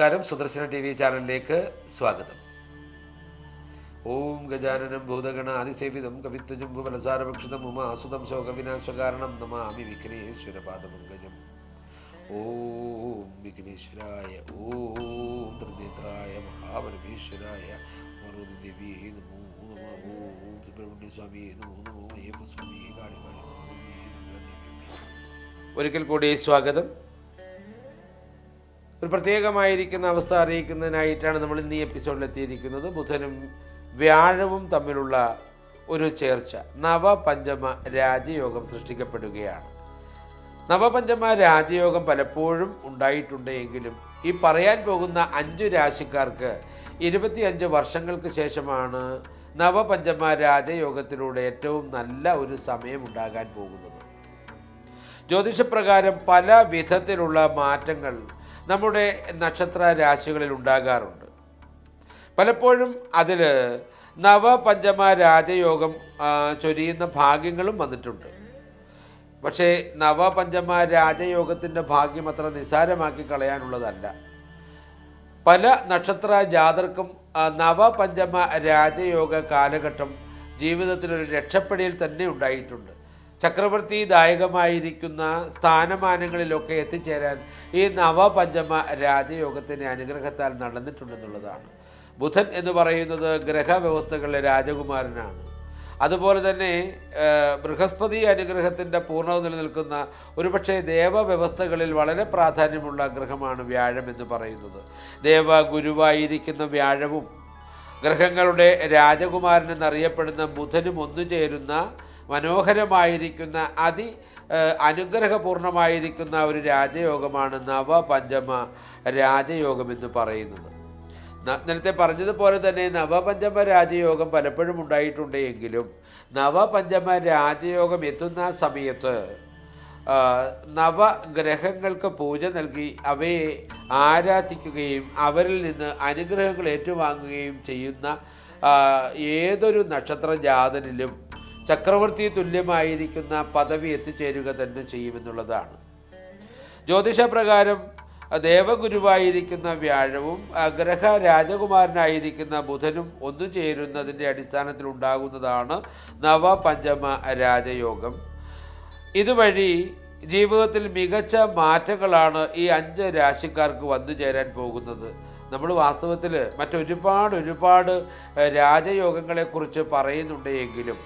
നമസ്കാരം. Sudarshana T V ചാനലിലേക്ക് സ്വാഗതം. ഓം ഗജാനനം ഭൂതഗണ അതിസേവിതം കവിത്വജംബു ഫലസാരഭക്ഷിതം ഉമാസുതം ശോകവിനാശകാരണം നമാമി വിഘ്നേശ്വരപാദമംഗജം. ഓം വിഘ്നേശ്വരായ ഓം ത്രിനേത്രായ മഹാപരമേശ്വരായ ഒരിക്കൽ കൂടി സ്വാഗതം. ഒരു പ്രത്യേകമായിരിക്കുന്ന അവസ്ഥ അറിയിക്കുന്നതിനായിട്ടാണ് നമ്മൾ ഇന്ന് ഈ എപ്പിസോഡിൽ എത്തിയിരിക്കുന്നത്. ബുധനും വ്യാഴവും തമ്മിലുള്ള ഒരു ചേർച്ച. നവപഞ്ചമ രാജയോഗം സൃഷ്ടിക്കപ്പെടുകയാണ്. നവപഞ്ചമ രാജയോഗം പലപ്പോഴും ഉണ്ടായിട്ടുണ്ട് എങ്കിലും ഈ പറയാൻ പോകുന്ന അഞ്ച് രാശിക്കാർക്ക് ഇരുപത്തിയഞ്ച് വർഷങ്ങൾക്ക് ശേഷമാണ് നവപഞ്ചമ രാജയോഗത്തിലൂടെ ഏറ്റവും നല്ല ഒരു സമയം ഉണ്ടാകാൻ പോകുന്നത്. ജ്യോതിഷപ്രകാരം പല വിധത്തിലുള്ള മാറ്റങ്ങൾ നമ്മുടെ നക്ഷത്ര രാശികളിൽ ഉണ്ടാകാറുണ്ട്. പലപ്പോഴും അതിൽ നവപഞ്ചമ രാജയോഗം ചൊരിയുന്ന ഭാഗ്യങ്ങളും വന്നിട്ടുണ്ട്. പക്ഷേ നവപഞ്ചമ രാജയോഗത്തിന്റെ ഭാഗ്യം അത്ര നിസാരമാക്കി കളയാനുള്ളതല്ല. പല നക്ഷത്ര ജാതർക്കും നവപഞ്ചമ രാജയോഗ കാലഘട്ടം ജീവിതത്തിലൊരു രക്ഷപ്പെടൽ തന്നെ ഉണ്ടായിട്ടുണ്ട്. ചക്രവർത്തിദായകമായിരിക്കുന്ന സ്ഥാനമാനങ്ങളിലൊക്കെ എത്തിച്ചേരാൻ ഈ നവപഞ്ചമ രാജയോഗത്തിന്റെ അനുഗ്രഹത്താൽ നടന്നിട്ടുണ്ടെന്നുള്ളതാണ്. ബുധൻ എന്ന് പറയുന്നത് ഗ്രഹവ്യവസ്ഥകളിലെ രാജകുമാരനാണ്. അതുപോലെ തന്നെ ബൃഹസ്പതി അനുഗ്രഹത്തിന്റെ പൂർണത നിലനിൽക്കുന്ന ഒരുപക്ഷെ ദേവവ്യവസ്ഥകളിൽ വളരെ പ്രാധാന്യമുള്ള ഗ്രഹമാണ് വ്യാഴം എന്ന് പറയുന്നത്. ദേവ ഗുരുവായിരിക്കുന്ന വ്യാഴവും ഗ്രഹങ്ങളുടെ രാജകുമാരൻ എന്നറിയപ്പെടുന്ന ബുധനും ഒന്നുചേരുന്ന മനോഹരമായിരിക്കുന്ന അതി അനുഗ്രഹപൂർണമായിരിക്കുന്ന ഒരു രാജയോഗമാണ് നവപഞ്ചമ രാജയോഗം എന്ന് പറയുന്നത്. നേരത്തെ പറഞ്ഞതുപോലെ തന്നെ നവപഞ്ചമ രാജയോഗം പലപ്പോഴും ഉണ്ടായിട്ടുണ്ട് എങ്കിലും നവപഞ്ചമ രാജയോഗം എത്തുന്ന സമയത്ത് നവഗ്രഹങ്ങൾക്ക് പൂജ നൽകി അവയെ ആരാധിക്കുകയും അവരിൽ നിന്ന് അനുഗ്രഹങ്ങൾ ഏറ്റുവാങ്ങുകയും ചെയ്യുന്ന ഏതൊരു നക്ഷത്ര ജാതനിലും ചക്രവർത്തി തുല്യമായിരിക്കുന്ന പദവി എത്തിച്ചേരുക തന്നെ ചെയ്യുമെന്നുള്ളതാണ്. ജ്യോതിഷപ്രകാരം ദേവഗുരുവായിരിക്കുന്ന വ്യാഴവും ഗ്രഹ രാജകുമാരനായിരിക്കുന്ന ബുധനും ഒന്നു ചേരുന്നതിന്റെ അടിസ്ഥാനത്തിൽ ഉണ്ടാകുന്നതാണ് നവപഞ്ചമ രാജയോഗം. ഇതുവഴി ജീവിതത്തിൽ മികച്ച മാറ്റങ്ങളാണ് ഈ അഞ്ച് രാശിക്കാർക്ക് വന്നു ചേരാൻ പോകുന്നത്. നമ്മൾ വാസ്തവത്തിൽ മറ്റൊരുപാട് ഒരുപാട് രാജയോഗങ്ങളെക്കുറിച്ച് പറയുന്നുണ്ട് എങ്കിലും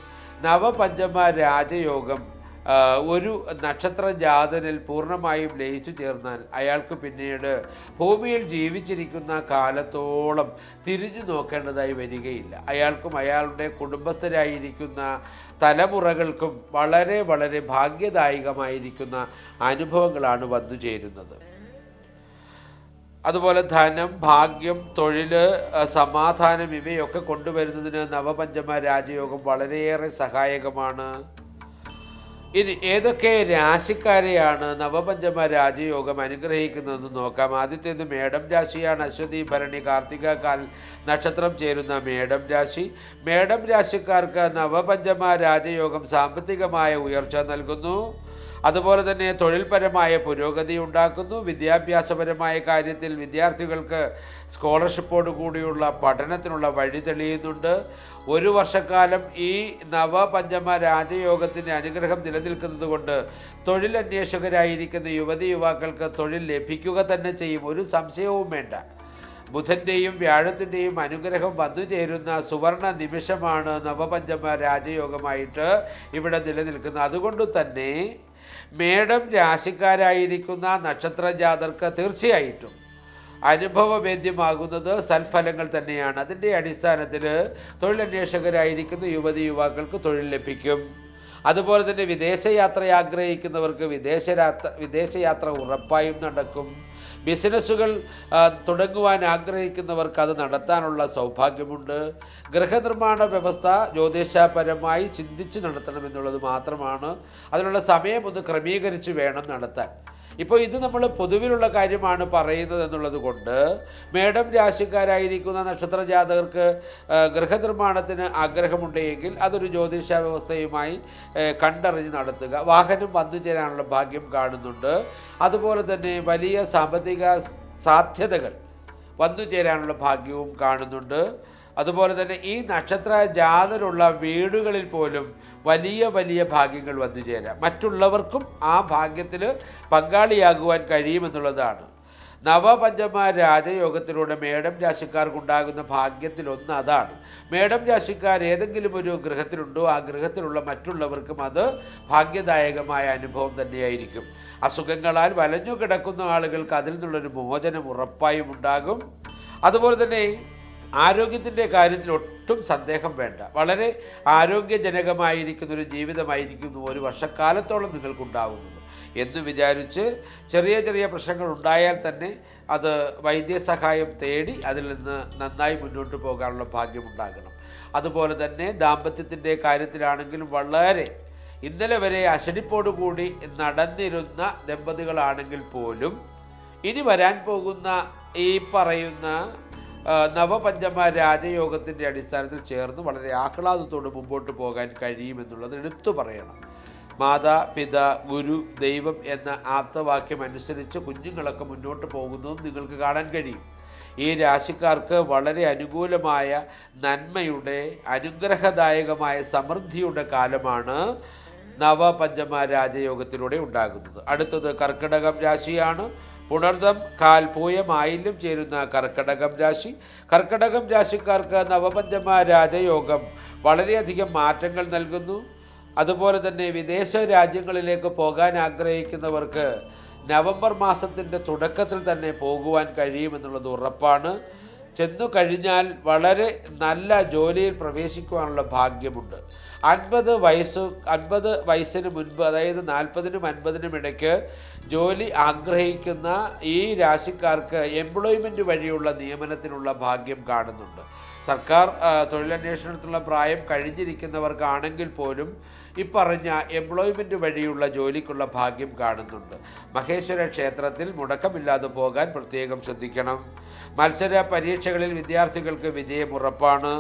നവപഞ്ചമ രാജയോഗം ഒരു നക്ഷത്ര ജാതനിൽ പൂർണമായും ലയിച്ചു ചേർന്നാൽ അയാൾക്ക് പിന്നീട് ഭൂമിയിൽ ജീവിച്ചിരിക്കുന്ന കാലത്തോളം തിരിഞ്ഞു നോക്കേണ്ടതായി വരികയില്ല. അയാൾക്കും അയാളുടെ കുടുംബസ്ഥരായിരിക്കുന്ന തലമുറകൾക്കും വളരെ വളരെ ഭാഗ്യദായകമായിരിക്കുന്ന അനുഭവങ്ങളാണ് വന്നു ചേരുന്നത് അതുപോലെ ധനം ഭാഗ്യം തൊഴിൽ സമാധാനം ഇവയൊക്കെ കൊണ്ടുവരുന്നതിന് നവപഞ്ചമ രാജയോഗം വളരെയേറെ സഹായകമാണ്. ഇനി ഏതൊക്കെ രാശിക്കാരെയാണ് നവപഞ്ചമ രാജയോഗം അനുഗ്രഹിക്കുന്നതെന്ന് നോക്കാം. ആദ്യത്തേത് മേടം രാശിയാണ്. അശ്വതി ഭരണി കാർത്തിക കാൽ നക്ഷത്രം ചേരുന്ന മേടം രാശി. മേടം രാശിക്കാർക്ക് നവപഞ്ചമ രാജയോഗം സാമ്പത്തികമായ ഉയർച്ച നൽകുന്നു. അതുപോലെ തന്നെ തൊഴിൽപരമായ പുരോഗതി ഉണ്ടാക്കുന്നു. വിദ്യാഭ്യാസപരമായ കാര്യത്തിൽ വിദ്യാർത്ഥികൾക്ക് സ്കോളർഷിപ്പോട് കൂടിയുള്ള പഠനത്തിനുള്ള വഴി തെളിയുന്നുണ്ട്. ഒരു വർഷക്കാലം ഈ നവപഞ്ചമ രാജയോഗത്തിന്റെ അനുഗ്രഹം നിലനിൽക്കുന്നത് കൊണ്ട് തൊഴിലന്വേഷകരായിരിക്കുന്ന യുവതി യുവാക്കൾക്ക് തൊഴിൽ ലഭിക്കുക തന്നെ ചെയ്യും. ഒരു സംശയവും വേണ്ട. ബുധന്റെയും വ്യാഴത്തിന്റെയും അനുഗ്രഹം വന്നു ചേരുന്ന സുവർണ നിമിഷമാണ് നവപഞ്ചമ രാജയോഗമായിട്ട് ഇവിടെ നിലനിൽക്കുന്നത്. അതുകൊണ്ട് തന്നെ മേടം രാശിക്കാരായിരിക്കുന്ന നക്ഷത്ര ജാതർക്ക് തീർച്ചയായിട്ടും അനുഭവവേദ്യമാകുന്നത് സൽഫലങ്ങൾ തന്നെയാണ്. അതിന്റെ അടിസ്ഥാനത്തിൽ തൊഴിലന്വേഷകരായിരിക്കുന്ന യുവതി യുവാക്കൾക്ക് തൊഴിൽ ലഭിക്കും. അതുപോലെ തന്നെ വിദേശയാത്ര ആഗ്രഹിക്കുന്നവർക്ക് വിദേശയാത്ര വിദേശയാത്ര ഉറപ്പായും നടക്കും. ബിസിനസ്സുകൾ തുടങ്ങുവാൻ ആഗ്രഹിക്കുന്നവർക്ക് അത് നടത്താനുള്ള സൗഭാഗ്യമുണ്ട്. ഗൃഹനിർമ്മാണ വ്യവസ്ഥ ജ്യോതിഷപരമായി ചിന്തിച്ച് നടത്തണമെന്നുള്ളത് മാത്രമാണ്. അതിനുള്ള സമയം ഒന്ന് ക്രമീകരിച്ച് വേണം നടത്താൻ. ഇപ്പോൾ ഇത് നമ്മൾ പൊതുവിലുള്ള കാര്യമാണ് പറയുന്നത് എന്നുള്ളത് കൊണ്ട് മേഡം രാശിക്കാരായിരിക്കുന്ന നക്ഷത്ര ജാതകർക്ക് ഗൃഹനിർമ്മാണത്തിന് ആഗ്രഹമുണ്ടെങ്കിൽ അതൊരു ജ്യോതിഷ വ്യവസ്ഥയുമായി കണ്ടറിഞ്ഞ് നടത്തുക. വാഹനം വന്നു ചേരാനുള്ള ഭാഗ്യം കാണുന്നുണ്ട്. അതുപോലെ തന്നെ വലിയ സാമ്പത്തിക സാധ്യതകൾ വന്നു ചേരാനുള്ള ഭാഗ്യവും കാണുന്നുണ്ട്. അതുപോലെ തന്നെ ഈ നക്ഷത്ര ജാതരുള്ള വീടുകളിൽ പോലും വലിയ വലിയ ഭാഗ്യങ്ങൾ വന്നു ചേരാം. മറ്റുള്ളവർക്കും ആ ഭാഗ്യത്തിൽ പങ്കാളിയാകുവാൻ കഴിയുമെന്നുള്ളതാണ്. നവപഞ്ചമ രാജയോഗത്തിലൂടെ മേടം രാശിക്കാർക്കുണ്ടാകുന്ന ഭാഗ്യത്തിലൊന്ന് അതാണ്. മേടം രാശിക്കാർ ഏതെങ്കിലും ഒരു ഗ്രഹത്തിലുണ്ടോ ആ ഗ്രഹത്തിലുള്ള മറ്റുള്ളവർക്കും അത് ഭാഗ്യദായകമായ അനുഭവം തന്നെയായിരിക്കും. അസുഖങ്ങളാൽ വലഞ്ഞു കിടക്കുന്ന ആളുകൾക്ക് അതിൽ നിന്നുള്ളൊരു മോചനം ഉറപ്പായും ഉണ്ടാകും. അതുപോലെ തന്നെ ആരോഗ്യത്തിന്റെ കാര്യത്തിൽ ഒട്ടും സന്ദേഹം വേണ്ട. വളരെ ആരോഗ്യജനകമായിരിക്കുന്ന ഒരു ജീവിതമായിരിക്കുന്നു ഒരു വർഷക്കാലത്തോളം നിങ്ങൾക്കുണ്ടാകുന്നത് എന്ന് വിചാരിച്ച് ചെറിയ ചെറിയ പ്രശ്നങ്ങൾ ഉണ്ടായാൽ തന്നെ അത് വൈദ്യസഹായം തേടി അതിൽ നിന്ന് നന്നായി മുന്നോട്ട് പോകാനുള്ള ഭാഗ്യമുണ്ടാകണം. അതുപോലെ തന്നെ ദാമ്പത്യത്തിന്റെ കാര്യത്തിലാണെങ്കിലും വളരെ ഇന്നലെ വരെ അശടിപ്പോടുകൂടി നടന്നിരുന്ന ദമ്പതികളാണെങ്കിൽ പോലും ഇനി വരാൻ പോകുന്ന ഈ പറയുന്ന നവപഞ്ചമ രാജയോഗത്തിന്റെ അടിസ്ഥാനത്തിൽ ചേർന്ന് വളരെ ആഹ്ലാദത്തോടെ മുമ്പോട്ട് പോകാൻ കഴിയുമെന്നുള്ളത് എടുത്തു പറയണം. മാതാ പിത ഗുരു ദൈവം എന്ന ആപ്തവാക്യം അനുസരിച്ച് കുഞ്ഞുങ്ങളൊക്കെ മുന്നോട്ട് പോകുന്നതും നിങ്ങൾക്ക് കാണാൻ കഴിയും. ഈ രാശിക്കാർക്ക് വളരെ അനുകൂലമായ നന്മയുടെ അനുഗ്രഹദായകമായ സമൃദ്ധിയുടെ കാലമാണ് നവപഞ്ചമ രാജയോഗത്തിലൂടെ ഉണ്ടാകുന്നത്. അടുത്തത് കർക്കിടകം രാശിയാണ്. പുണർദം കാൽ ചേരുന്ന കർക്കടകം രാശി. കർക്കടകം രാശിക്കാർക്ക് നവപഞ്ചമ രാജയോഗം വളരെയധികം മാറ്റങ്ങൾ നൽകുന്നു. അതുപോലെ തന്നെ വിദേശ രാജ്യങ്ങളിലേക്ക് പോകാൻ ആഗ്രഹിക്കുന്നവർക്ക് നവംബർ മാസത്തിന്റെ തുടക്കത്തിൽ തന്നെ പോകുവാൻ കഴിയുമെന്നുള്ളത് ഉറപ്പാണ്. ചെന്നു കഴിഞ്ഞാൽ വളരെ നല്ല ജോലിയിൽ പ്രവേശിക്കുവാനുള്ള ഭാഗ്യമുണ്ട്. അൻപത് വയസ്സ് അൻപത് വയസ്സിന് മുൻപ് അതായത് നാൽപ്പതിനും അൻപതിനും ഇടയ്ക്ക് ജോലി ആഗ്രഹിക്കുന്ന ഈ രാശിക്കാർക്ക് എംപ്ലോയ്മെന്റ് വഴിയുള്ള നിയമനത്തിനുള്ള ഭാഗ്യം കാണുന്നുണ്ട്. സർക്കാർ തൊഴിലന്വേഷണത്തിലുള്ള പ്രായം കഴിഞ്ഞിരിക്കുന്നവർക്കാണെങ്കിൽ പോലും ഇപ്പറഞ്ഞ എംപ്ലോയ്മെന്റ് വഴിയുള്ള ജോലിക്കുള്ള ഭാഗ്യം കാണുന്നുണ്ട്. മഹേശ്വര ക്ഷേത്രത്തിൽ മുടക്കമില്ലാതെ പോകാൻ പ്രത്യേകം ശ്രദ്ധിക്കണം. മത്സര പരീക്ഷകളിൽ വിദ്യാർത്ഥികൾക്ക് വിജയം ഉറപ്പാണ്.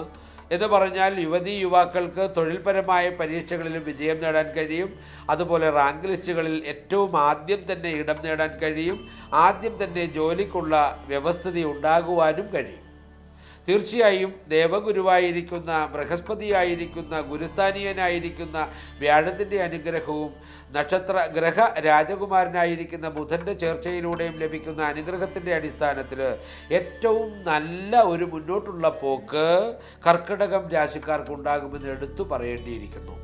എന്ന് പറഞ്ഞാൽ യുവതി യുവാക്കൾക്ക് തൊഴിൽപരമായ പരീക്ഷകളിലും വിജയം നേടാൻ കഴിയും. അതുപോലെ റാങ്ക് ലിസ്റ്റുകളിൽ ഏറ്റവും ആദ്യം തന്നെ ഇടം നേടാൻ കഴിയും. ആദ്യം തന്നെ ജോലിക്കുള്ള വ്യവസ്ഥിതി ഉണ്ടാകുവാനും കഴിയും. തീർച്ചയായും ദേവഗുരുവായിരിക്കുന്ന ബൃഹസ്പതിയായിരിക്കുന്ന ഗുരുസ്ഥാനീയനായിരിക്കുന്ന വ്യാഴത്തിന്റെ അനുഗ്രഹവും നക്ഷത്ര ഗ്രഹ രാജകുമാരനായിരിക്കുന്ന ബുധന്റെ ചേർച്ചയിലൂടെയും ലഭിക്കുന്ന അനുഗ്രഹത്തിന്റെ അടിസ്ഥാനത്തിൽ ഏറ്റവും നല്ല ഒരു മുന്നോട്ടുള്ള പോക്ക് കർക്കിടകം രാശിക്കാർക്ക് ഉണ്ടാകുമെന്ന് എടുത്തു പറയേണ്ടിയിരിക്കുന്നു.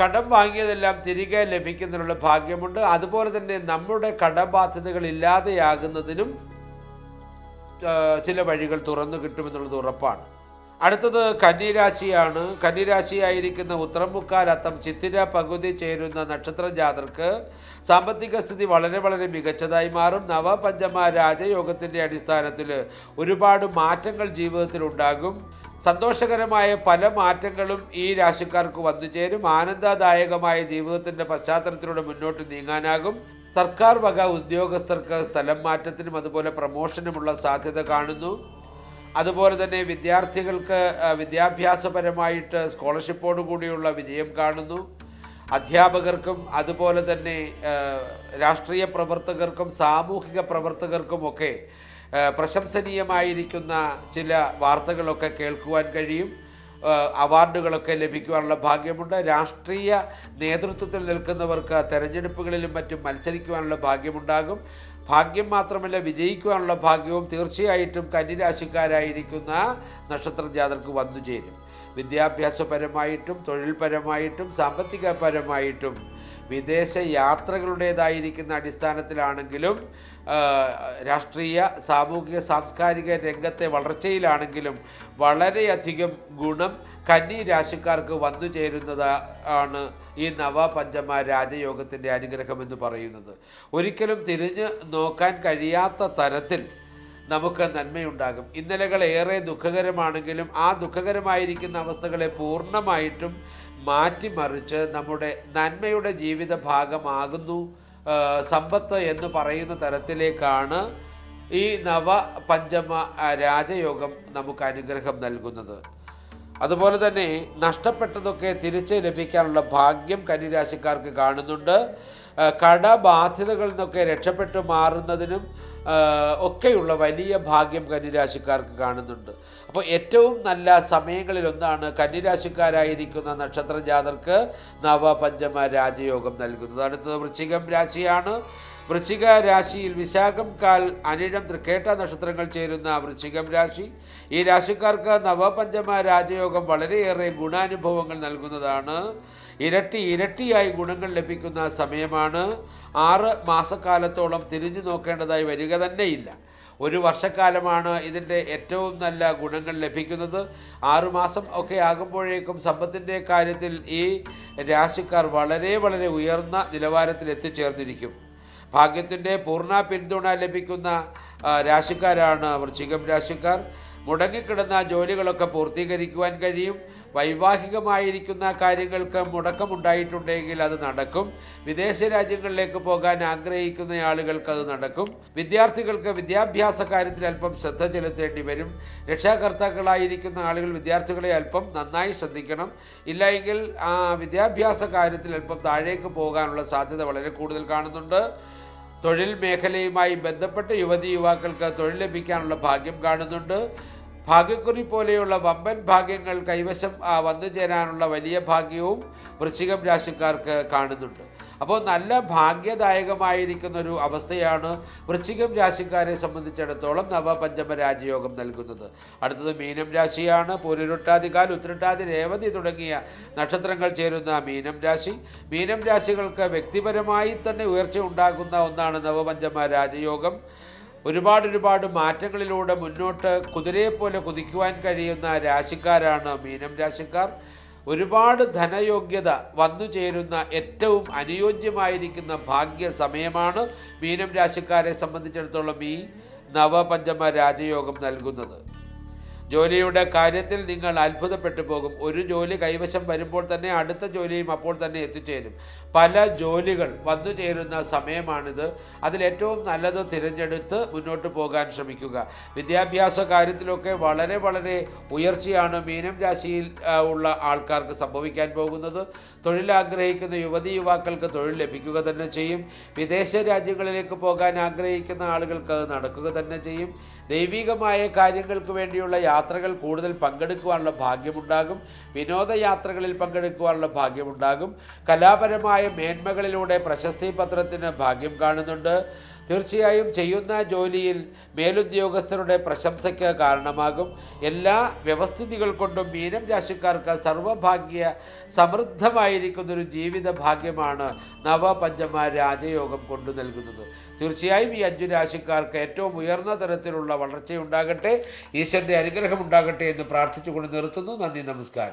കടം വാങ്ങിയതെല്ലാം തിരികെ ലഭിക്കുന്നതിനുള്ള ഭാഗ്യമുണ്ട്. അതുപോലെ തന്നെ നമ്മുടെ കടബാധ്യതകൾ ഇല്ലാതെയാകുന്നതിനും ചില വഴികൾ തുറന്നു കിട്ടുമെന്നുള്ളത് ഉറപ്പാണ്. അടുത്തത് കന്നിരാശിയാണ്. കന്നിരാശിയായിരിക്കുന്ന ഉത്തരമുക്കാലത്തം ചിത്തിര പകുതി ചേരുന്ന നക്ഷത്ര ജാതർക്ക് സാമ്പത്തിക സ്ഥിതി വളരെ വളരെ മികച്ചതായി മാറും. നവപഞ്ചമ രാജയോഗത്തിന്റെ അടിസ്ഥാനത്തിൽ ഒരുപാട് മാറ്റങ്ങൾ ജീവിതത്തിൽ ഉണ്ടാകും. സന്തോഷകരമായ പല മാറ്റങ്ങളും ഈ രാശിക്കാർക്ക് വന്നു ചേരും. ആനന്ദദായകമായ ജീവിതത്തിന്റെ പശ്ചാത്തലത്തിലൂടെ മുന്നോട്ട് നീങ്ങാനാകും. സർക്കാർ വക ഉദ്യോഗസ്ഥർക്ക് സ്ഥലം മാറ്റത്തിനും അതുപോലെ പ്രമോഷനുമുള്ള സാധ്യത കാണുന്നു. അതുപോലെ തന്നെ വിദ്യാർത്ഥികൾക്ക് വിദ്യാഭ്യാസപരമായിട്ട് സ്കോളർഷിപ്പോട് കൂടിയുള്ള വിജയം കാണുന്നു. അധ്യാപകർക്കും അതുപോലെ തന്നെ രാഷ്ട്രീയ പ്രവർത്തകർക്കും സാമൂഹിക പ്രവർത്തകർക്കുമൊക്കെ പ്രശംസനീയമായിരിക്കുന്ന ചില വാർത്തകളൊക്കെ കേൾക്കുവാൻ കഴിയും. അവാർഡുകളൊക്കെ ലഭിക്കുവാനുള്ള ഭാഗ്യമുണ്ട്. രാഷ്ട്രീയ നേതൃത്വത്തിൽ നിൽക്കുന്നവർക്ക് തെരഞ്ഞെടുപ്പുകളിലും മറ്റും മത്സരിക്കുവാനുള്ള ഭാഗ്യമുണ്ടാകും. ഭാഗ്യം മാത്രമല്ല വിജയിക്കുവാനുള്ള ഭാഗ്യവും തീർച്ചയായിട്ടും കന്നിരാശിക്കാരായിരിക്കുന്ന നക്ഷത്ര ജാതർക്ക് വന്നു ചേരും വിദ്യാഭ്യാസപരമായിട്ടും തൊഴിൽപരമായിട്ടും സാമ്പത്തികപരമായിട്ടും വിദേശ യാത്രകളുടേതായിരിക്കുന്ന അടിസ്ഥാനത്തിലാണെങ്കിലും രാഷ്ട്രീയ സാമൂഹിക സാംസ്കാരിക രംഗത്തെ വളർച്ചയിലാണെങ്കിലും വളരെയധികം ഗുണം കന്നി രാശിക്കാർക്ക് വന്നു ചേരുന്നത് ആണ് ഈ നവപഞ്ചമ രാജയോഗത്തിന്റെ അനുഗ്രഹമെന്ന് പറയുന്നത്. ഒരിക്കലും തിരിഞ്ഞ് നോക്കാൻ കഴിയാത്ത തരത്തിൽ നമുക്ക് നന്മയുണ്ടാകും. ഇന്നലകൾ ഏറെ ദുഃഖകരമാണെങ്കിലും ആ ദുഃഖകരമായിരിക്കുന്ന അവസ്ഥകളെ പൂർണമായിട്ടും മാറ്റിമറിച്ച് നമ്മുടെ നന്മയുടെ ജീവിത ഭാഗമാകുന്നു. സമ്പത്ത് എന്ന് പറയുന്ന തരത്തിലേക്കാണ് ഈ നവ പഞ്ചമ രാജയോഗം നമുക്ക് അനുഗ്രഹം നൽകുന്നത്. അതുപോലെ തന്നെ നഷ്ടപ്പെട്ടതൊക്കെ തിരിച്ച് ലഭിക്കാനുള്ള ഭാഗ്യം കന്നിരാശിക്കാർക്ക് കാണുന്നുണ്ട്. കടബാധ്യതകളിൽ നിന്നൊക്കെ രക്ഷപ്പെട്ടു മാറുന്നതിനും ഒക്കെയുള്ള വലിയ ഭാഗ്യം കന്നിരാശിക്കാർക്ക് കാണുന്നുണ്ട്. അപ്പോൾ ഏറ്റവും നല്ല സമയങ്ങളിലൊന്നാണ് കന്നിരാശിക്കാരായിരിക്കുന്ന നക്ഷത്ര ജാതർക്ക് നവപഞ്ചമ രാജയോഗം നൽകുന്നത്. അടുത്തത് വൃശ്ചികം രാശിയാണ്. വൃശ്ചിക രാശിയിൽ വിശാഖം കാൽ അനിഴം തൃക്കേട്ട നക്ഷത്രങ്ങൾ ചേരുന്ന വൃശ്ചികം രാശി. ഈ രാശിക്കാർക്ക് നവപഞ്ചമ രാജയോഗം വളരെയേറെ ഗുണാനുഭവങ്ങൾ നൽകുന്നതാണ്. ഇരട്ടി ഇരട്ടിയായി ഗുണങ്ങൾ ലഭിക്കുന്ന സമയമാണ്. ആറ് മാസക്കാലത്തോളം തിരിഞ്ഞു നോക്കേണ്ടതായി വരിക തന്നെയില്ല. ഒരു വർഷക്കാലമാണ് ഇതിന്റെ ഏറ്റവും നല്ല ഗുണങ്ങൾ ലഭിക്കുന്നത്. ആറുമാസം ഒക്കെ ആകുമ്പോഴേക്കും സമ്പത്തിന്റെ കാര്യത്തിൽ ഈ രാശിക്കാർ വളരെ വളരെ ഉയർന്ന നിലവാരത്തിൽ എത്തിച്ചേർന്നിരിക്കും. ഭാഗ്യത്തിന്റെ പൂർണ പിന്തുണ ലഭിക്കുന്ന രാശിക്കാരാണ് വൃശ്ചികം രാശിക്കാർ. മുടങ്ങിക്കിടന്ന ജോലികളൊക്കെ പൂർത്തീകരിക്കുവാൻ കഴിയും. വൈവാഹികമായിരിക്കുന്ന കാര്യങ്ങൾക്ക് മുടക്കമുണ്ടായിട്ടുണ്ടെങ്കിൽ അത് നടക്കും. വിദേശ രാജ്യങ്ങളിലേക്ക് പോകാൻ ആഗ്രഹിക്കുന്ന ആളുകൾക്ക് അത് നടക്കും. വിദ്യാർത്ഥികൾക്ക് വിദ്യാഭ്യാസ കാര്യത്തിൽ അല്പം ശ്രദ്ധ ചെലുത്തേണ്ടി വരും. രക്ഷാകർത്താക്കളായിരിക്കുന്ന ആളുകൾ വിദ്യാർത്ഥികളെ അല്പം നന്നായി ശ്രദ്ധിക്കണം. ഇല്ലെങ്കിൽ ആ വിദ്യാഭ്യാസ കാര്യത്തിൽ അല്പം താഴേക്ക് പോകാനുള്ള സാധ്യത വളരെ കൂടുതൽ കാണുന്നുണ്ട്. തൊഴിൽ മേഖലയുമായി ബന്ധപ്പെട്ട് യുവതി യുവാക്കൾക്ക് തൊഴിൽ ലഭിക്കാനുള്ള ഭാഗ്യം കാണുന്നുണ്ട്. ഭാഗ്യക്കുറി പോലെയുള്ള വമ്പൻ ഭാഗ്യങ്ങൾ കൈവശം വന്നു ചേരാനുള്ള വലിയ ഭാഗ്യവും വൃശ്ചികം രാശിക്കാർക്ക് കാണുന്നുണ്ട്. അപ്പോൾ നല്ല ഭാഗ്യദായകമായിരിക്കുന്ന ഒരു അവസ്ഥയാണ് വൃശ്ചികം രാശിക്കാരെ സംബന്ധിച്ചിടത്തോളം നവപഞ്ചമ രാജയോഗം നൽകുന്നത്. അടുത്തത് മീനം രാശിയാണ്. പൂരുരുട്ടാതികാൽ ഉത്രട്ടാതി രേവതി തുടങ്ങിയ നക്ഷത്രങ്ങൾ ചേരുന്ന മീനം രാശി. മീനം രാശികൾക്ക് വ്യക്തിപരമായി തന്നെ ഉയർച്ച ഉണ്ടാകുന്ന ഒന്നാണ് നവപഞ്ചമ രാജയോഗം. ഒരുപാട് ഒരുപാട് മാറ്റങ്ങളിലൂടെ മുന്നോട്ട് കുതിരയെ പോലെ കുതിക്കുവാൻ കഴിയുന്ന രാശിക്കാരാണ് മീനം രാശിക്കാർ. ഒരുപാട് ധനയോഗ്യത വന്നു ചേരുന്ന ഏറ്റവും അനുയോജ്യമായിരിക്കുന്ന ഭാഗ്യ സമയമാണ് മീനം രാശിക്കാരെ സംബന്ധിച്ചിടത്തോളം ഈ നവപഞ്ചമ രാജയോഗം നൽകുന്നത്. ജോലിയുടെ കാര്യത്തിൽ നിങ്ങൾ അത്ഭുതപ്പെട്ടു പോകും. ഒരു ജോലി കൈവശം വരുമ്പോൾ തന്നെ അടുത്ത ജോലിയും അപ്പോൾ തന്നെ എത്തിച്ചേരും. പല ജോലികൾ വന്നു ചേരുന്ന സമയമാണിത്. അതിലേറ്റവും നല്ലത് തിരഞ്ഞെടുത്ത് മുന്നോട്ട് പോകാൻ ശ്രമിക്കുക. വിദ്യാഭ്യാസ കാര്യത്തിലൊക്കെ വളരെ വളരെ ഉയർച്ചയാണ് മീനം രാശിയിൽ ഉള്ള ആൾക്കാർക്ക് സംഭവിക്കാൻ പോകുന്നത്. തൊഴിൽ ആഗ്രഹിക്കുന്ന യുവതി യുവാക്കൾക്ക് തൊഴിൽ ലഭിക്കുക തന്നെ ചെയ്യും. വിദേശ രാജ്യങ്ങളിലേക്ക് പോകാൻ ആഗ്രഹിക്കുന്ന ആളുകൾക്ക് അത് നടക്കുക തന്നെ ചെയ്യും. ദൈവികമായ കാര്യങ്ങൾക്ക് വേണ്ടിയുള്ള യാത്രകൾ കൂടുതൽ പങ്കെടുക്കുവാനുള്ള ഭാഗ്യമുണ്ടാകും. വിനോദയാത്രകളിൽ പങ്കെടുക്കുവാനുള്ള ഭാഗ്യമുണ്ടാകും. കലാപരമായ മേന്മകളിലൂടെ പ്രശസ്തി പത്രത്തിന് ഭാഗ്യം കാണുന്നുണ്ട്. തീർച്ചയായും ചെയ്യുന്ന ജോലിയിൽ മേലുദ്യോഗസ്ഥരുടെ പ്രശംസയ്ക്ക് കാരണമാകും. എല്ലാ വ്യവസ്ഥിതികൾ കൊണ്ടും മീനം രാശിക്കാർക്ക് സർവഭാഗ്യ സമൃദ്ധമായിരിക്കുന്നൊരു ജീവിത ഭാഗ്യമാണ് നവപഞ്ചമ രാജയോഗം കൊണ്ടു നൽകുന്നത്. തീർച്ചയായും ഈ അഞ്ചു രാശിക്കാർക്ക് ഏറ്റവും ഉയർന്ന തരത്തിലുള്ള വളർച്ചയുണ്ടാകട്ടെ ഈശ്വരന്റെ അനുഗ്രഹം ഉണ്ടാകട്ടെ എന്ന് പ്രാർത്ഥിച്ചുകൊണ്ട് നിർത്തുന്നു. നന്ദി നമസ്കാരം.